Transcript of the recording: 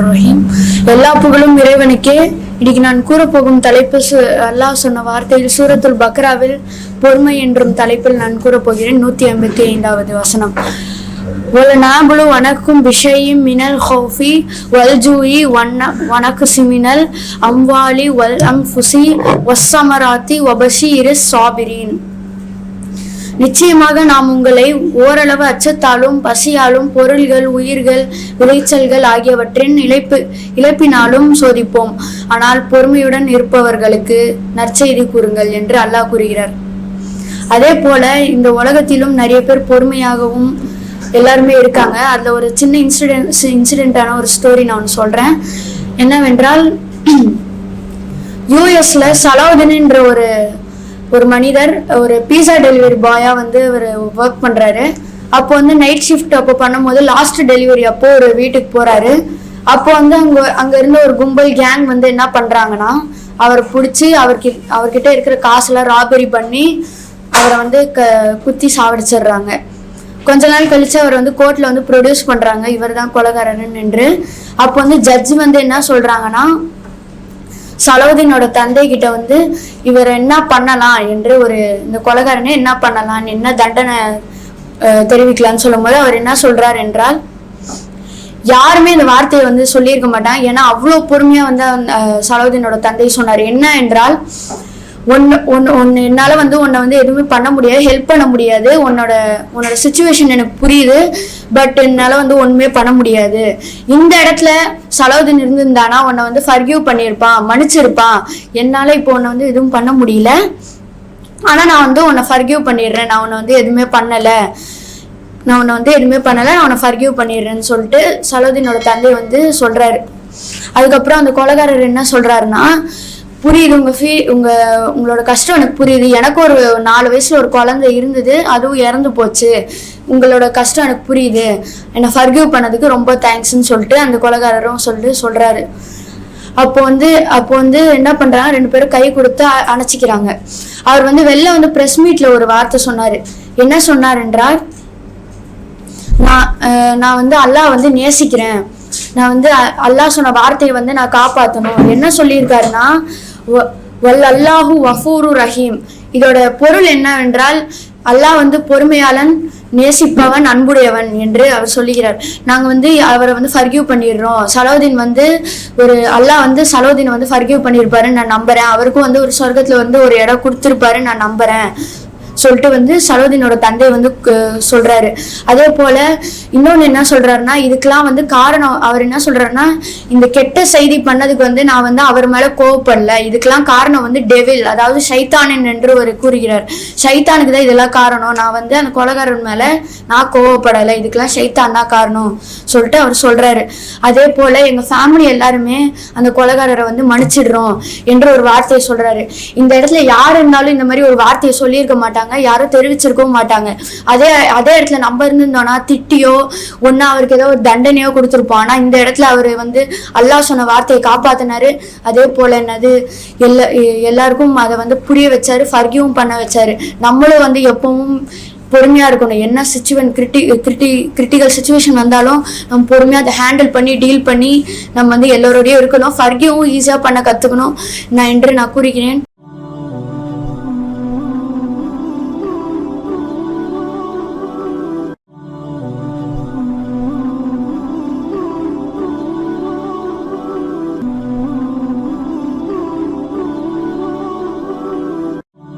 ரஹீம் எல்லா புகழும் இறைவனுக்கே இன்னைக்கு நான் கூறப்போகும் தலைப்பு அல்லாஹ் சொன்ன வார்த்தையில் சூரத்துல் பக்ராவில் பொறுமை என்றும் தலைப்பில் நான் கூறப்போகிறேன் நூத்தி ஐம்பத்தி ஐந்தாவது வசனம் வலநாபுலு வணக்கும் விஷயம் மினல் ஹோஃபி வல் ஜூயி வண்ண வணக்கு சிமினல் அம்வாலி வல் அம் ஃபுசி ஒபசி இரு சாபிரீன் நிச்சயமாக நாம் உங்களை ஓரளவு அச்சத்தாலும் பசியாலும் பொருள்கள் உயிர்கள் விளைச்சல்கள் ஆகியவற்றின் இழப்பு இழப்பினாலும் சோதிப்போம். ஆனால் பொறுமையுடன் இருப்பவர்களுக்கு நற்செய்தி கூறுங்கள் என்று அல்லாஹ் கூறுகிறார். அதே போல இந்த உலகத்திலும் நிறைய பேர் பொறுமையாகவும் எல்லாருமே இருக்காங்க. அதுல ஒரு சின்ன இன்சிடென்ட் இன்சிடென்ட்டான ஒரு ஸ்டோரி நான் ஒன்று சொல்றேன். என்னவென்றால் யூஎஸ்ல சலாவுதீன்ன்ற ஒரு ஒரு மனிதர் ஒரு பீஸா டெலிவரி பாயா வந்து அவர் ஒர்க் பண்றாரு. அப்போ வந்து நைட் ஷிஃப்ட் அப்போ பண்ணும்போது லாஸ்ட் டெலிவரி அப்போ ஒரு வீட்டுக்கு போறாரு. அப்போ வந்து அங்க அங்க இருந்த ஒரு கும்பல் கேங் வந்து என்ன பண்றாங்கன்னா அவரை பிடிச்சி அவர்கிட்ட அவர்கிட்ட இருக்கிற காசெல்லாம் ராபரி பண்ணி அவரை வந்து க குத்தி சாவடிச்சிடுறாங்க. கொஞ்ச நாள் கழிச்சு அவர் வந்து கோர்ட்ல வந்து ப்ரொடியூஸ் பண்றாங்க. இவர் தான் கொலகாரன் நின்று. அப்போ வந்து ஜட்ஜ் வந்து என்ன சொல்றாங்கன்னா சலவுதீனோட தந்தை கிட்ட வந்து இவர் என்ன பண்ணலாம்? என்று ஒரு இந்த கொலகாரனை என்ன பண்ணலாம்? என்ன தண்டனை அஹ், தெரிவிக்கலாம்னு சொல்லும்போது அவர் என்ன சொல்றார் என்றால் யாருமே இந்த வார்த்தையை வந்து சொல்லியிருக்க மாட்டாங்க. ஏன்னா அவ்வளோ பொறுமையா வந்து சலவுதீனோட தந்தை சொன்னார். என்ன என்றால் ஒன்னு ஒன்னு ஒன்று என்னால் வந்து உன்னை வந்து எதுவுமே பண்ண முடியாது ஹெல்ப் பண்ண முடியாது. உன்னோட உன்னோட சுச்சுவேஷன் எனக்கு புரியுது பட் என்னால் வந்து ஒன்றுமே பண்ண முடியாது. இந்த இடத்துல சலாவுதீன் இருந்திருந்தானா உன்னை வந்து ஃபர்கியூ பண்ணியிருப்பான் மன்னிச்சிருப்பான். என்னால் இப்போ உன்னை வந்து எதுவும் பண்ண முடியல. ஆனால் நான் வந்து உன்னை ஃபர்கியூ பண்ணிடுறேன். நான் உன்னை வந்து எதுவுமே பண்ணலை. நான் உன்னை வந்து எதுவுமே பண்ணலை. நான் உன்னை ஃபர்கியூ பண்ணிடுறேன்னு சொல்லிட்டு சலோதீனோட தந்தை வந்து சொல்கிறாரு அதுக்கப்புறம் அந்த கொலகாரர் என்ன சொல்கிறாருன்னா புரியுது உங்க ஃபீ உங்க உங்களோட கஷ்டம் எனக்கு புரியுது. எனக்கு ஒரு நாலு வயசுல ஒரு குழந்தை இருந்தது அதுவும் இறந்து போச்சு. உங்களோட கஷ்டம் எனக்கு புரியுது. என்னை ஃபர்கியூ பண்ணதுக்கு ரொம்ப தேங்க்ஸ்ன்னு சொல்லிட்டு அந்த கொலகாரரும் சொல்லிட்டு சொல்றாரு. அப்போ வந்து அப்போ வந்து என்ன பண்றாங்க? ரெண்டு பேரும் கை கொடுத்து அணைச்சிக்கிறாங்க. அவர் வந்து வெளில வந்து பிரஸ் மீட்ல ஒரு வார்த்தை சொன்னாரு. என்ன சொன்னார் என்றால் நான் நான் வந்து அல்லாஹ் வந்து நேசிக்கிறேன். நான் வந்து அ- அல்லாஹ் சொன்ன வார்த்தையை வந்து நான் காப்பாற்றணும் என்ன சொல்லியிருக்காருன்னா வல் அல்லாஹு வஃபூரு ரஹீம். இதோட பொருள் என்னவென்றால் அல்லாஹ் வந்து பொறுமையாளன் நேசிப்பவன் அன்புடையவன் என்று அவர் சொல்லுகிறார். நாங்கள் வந்து அவரை வந்து ஃபர்கியூ பண்ணிடுறோம். சலோதீன் வந்து ஒரு அல்லாஹ் வந்து சலோதீன் வந்து ஃபர்கியூ பண்ணியிருப்பாருன்னு நான் நம்புறேன். அவருக்கும் வந்து ஒரு சொர்க்கத்தில் வந்து ஒரு இடம் கொடுத்துருப்பாருன்னு நான் நம்புறேன். சொல்லிட்டு வந்து சலோதீனோட தந்தை வந்து சொல்றாரு. அதே போல இன்னொன்னு என்ன சொல்றாருன்னா இதுக்கெல்லாம் வந்து காரணம் அவர் என்ன சொல்றாருன்னா இந்த கெட்ட செய்தி பண்ணதுக்கு வந்து நான் வந்து அவர் மேல கோவப்படல. இதுக்கெல்லாம் காரணம் வந்து டெவில் அதாவது சைத்தானன் என்று ஒரு கூறுகிறார். சைத்தானுக்கு தான் இதெல்லாம் காரணம். நான் வந்து அந்த கொலகாரன் மேல நான் கோவப்படலை. இதுக்கெல்லாம் சைத்தான் தான் காரணம் சொல்லிட்டு அவர் சொல்றாரு. அதே போல எங்க ஃபேமிலி எல்லாருமே அந்த கொலகாரரை வந்து மன்னிச்சிடுறோம் என்ற ஒரு வார்த்தையை சொல்றாரு. இந்த இடத்துல யார் இருந்தாலும் இந்த மாதிரி ஒரு வார்த்தையை சொல்லியிருக்க மாட்டாங்க. யாரும் தெரிவிச்சிருக்கவும் மாட்டாங்க. அதே அதே இடத்துல நம்ம இருந்திருந்தோம்னா திட்டியோ ஒன்னா அவருக்கு ஏதோ ஒரு தண்டனையோ கொடுத்துருப்போம். ஆனா இந்த இடத்துல அவர் வந்து அல்லாஹ் சொன்ன வார்த்தையை காப்பாத்தினாரு. அதே போல என்னது எல்லா எல்லாருக்கும் அதை வந்து புரிய வச்சாரு ஃபர்கியும் பண்ண வச்சாரு. நம்மளும் வந்து எப்பவும் பொறுமையா இருக்கணும். என்ன சுச்சுவன் கிரிட்டி கிரிட்டி கிரிட்டிக்கல் சுச்சுவேஷன் வந்தாலும் நம்ம பொறுமையா அதை ஹேண்டில் பண்ணி டீல் பண்ணி நம்ம வந்து எல்லோரோடையும் இருக்கணும். ஃபர்கியும் ஈஸியா பண்ண கத்துக்கணும். நான் என்று நான் கூறுகிறேன்.